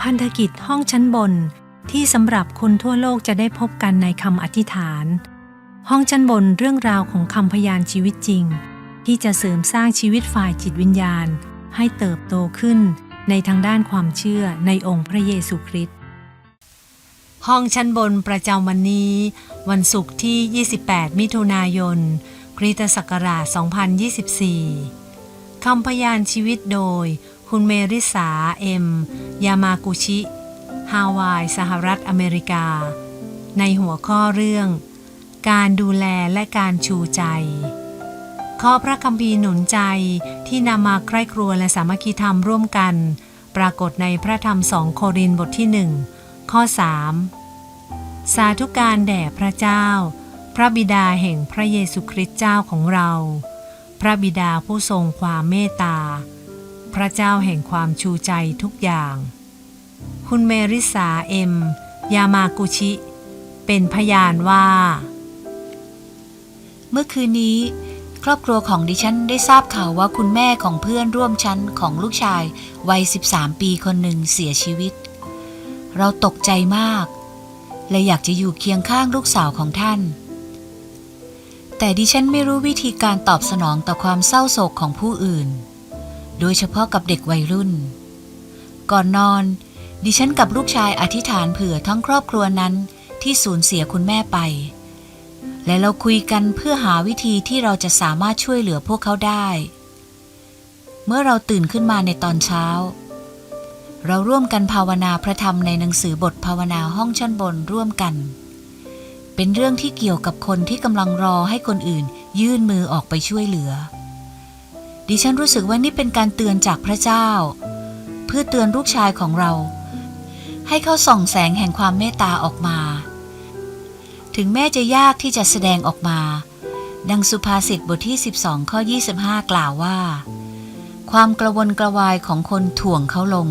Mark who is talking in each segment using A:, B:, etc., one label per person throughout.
A: พันธกิจห้องชั้นบนที่สำหรับคนทั่วโลกจะได้พบกันในคำอธิษฐาน ห้องชั้นบนเรื่องราวของคำพยานชีวิตจริง ที่จะเสริมสร้างชีวิตฝ่ายจิตวิญญาณ ให้เติบโตขึ้นในทางด้านความเชื่อในองค์พระเยซูคริสต์ห้องชั้นบนประจำวันนี้ วันศุกร์ที่ 28 มิถุนายน คริสตศักราช 2024 คำพยานชีวิตโดย คุณเมริสาเอ็ม ยามากุชิ ฮาวาย สหรัฐอเมริกา ในหัวข้อเรื่อง การดูแลและการชูใจ ข้อพระคัมภีร์หนุนใจที่นำมาใคร่ครัวและสามัคคีธรรมร่วมกัน ปรากฏในพระธรรมสองโครินบทที่หนึ่งข้อ 3 สาธุการแด่พระเจ้า พระบิดาแห่งพระเยซูคริสต์เจ้าของเรา พระบิดาผู้ทรงความเมตตา พระเจ้าแห่งความชูใจทุกอย่าง คุณเมริสาเอ็ม ยามากุชิ เป็นพยานว่า
B: เมื่อคืนนี้ ครอบครัวของดิฉันได้ทราบข่าวว่าคุณแม่ของเพื่อนร่วมชั้นของลูกชายวัย 13 ปีคนหนึ่งเสียชีวิต เราตกใจมากและอยากจะอยู่เคียงข้างลูกสาวของท่าน แต่ดิฉันไม่รู้วิธีการตอบสนองต่อความเศร้าโศกของผู้อื่น โดยเฉพาะกับเด็กวัยรุ่น ก่อนนอน ดิฉันกับลูกชายอธิษฐานเผื่อทั้งครอบครัวนั้นที่สูญเสียคุณแม่ไป และเราคุยกันเพื่อหาวิธีที่เราจะสามารถช่วยเหลือพวกเขาได้ เมื่อเราตื่นขึ้นมาในตอนเช้า เราร่วมกันภาวนาพระธรรมในหนังสือบทภาวนาห้องชั้นบนร่วมกัน เป็นเรื่องที่เกี่ยวกับคนที่กำลังรอให้คนอื่นยื่นมือออกไปช่วยเหลือ ดิฉันรู้สึกว่านี่เป็นการเตือนจากพระเจ้า เพื่อเตือนลูกชายของเรา ให้เขาส่องแสงแห่งความเมตตาออกมา ถึงแม้จะยากที่จะแสดงออกมา ดังสุภาษิตบทที่ 12 ข้อ 25 กล่าวว่า ความกระวนกระวายของคนถ่วงเขาลง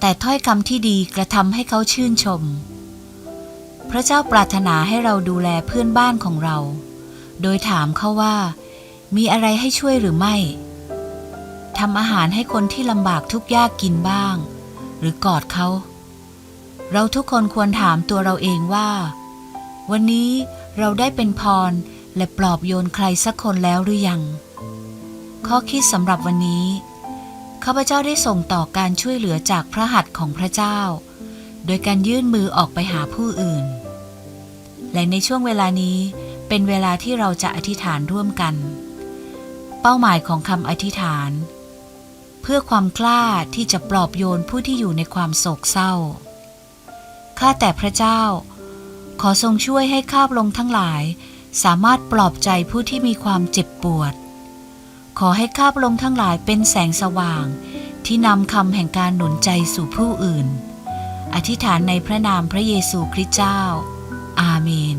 B: แต่ถ้อยคำที่ดีกระทำให้เขาชื่นชม พระเจ้าปรารถนาให้เราดูแลเพื่อนบ้านของเรา โดยถามเขาว่า มีอะไรให้ช่วยหรือไม่ทำอาหารให้คนที่ลำบากทุกข์ยากกินบ้าง หรือกอดเขา เราทุกคนควรถามตัวเราเองว่า วันนี้เราได้เป็นพรและปลอบโยนใครสักคนแล้วหรือยัง ข้อคิดสำหรับวันนี้ข้าพเจ้าได้ส่งต่อการช่วยเหลือจากพระหัตถ์ของพระเจ้า โดยการยื่นมือออกไปหาผู้อื่น และในช่วงเวลานี้เป็นเวลาที่เราจะอธิษฐานร่วมกัน เป้าหมายของคำอธิษฐาน เพื่อความกล้าที่จะปลอบโยนผู้ที่อยู่ในความโศกเศร้า ข้าแต่พระเจ้า ขอทรงช่วยให้ข้าพลงทั้งหลาย สามารถปลอบใจผู้ที่มีความเจ็บปวด ขอให้ข้าพลงทั้งหลายเป็นแสงสว่าง ที่นำคำแห่งการหนุนใจสู่ผู้อื่น อธิษฐานในพระนามพระเยซูคริสต์เจ้า อาเมน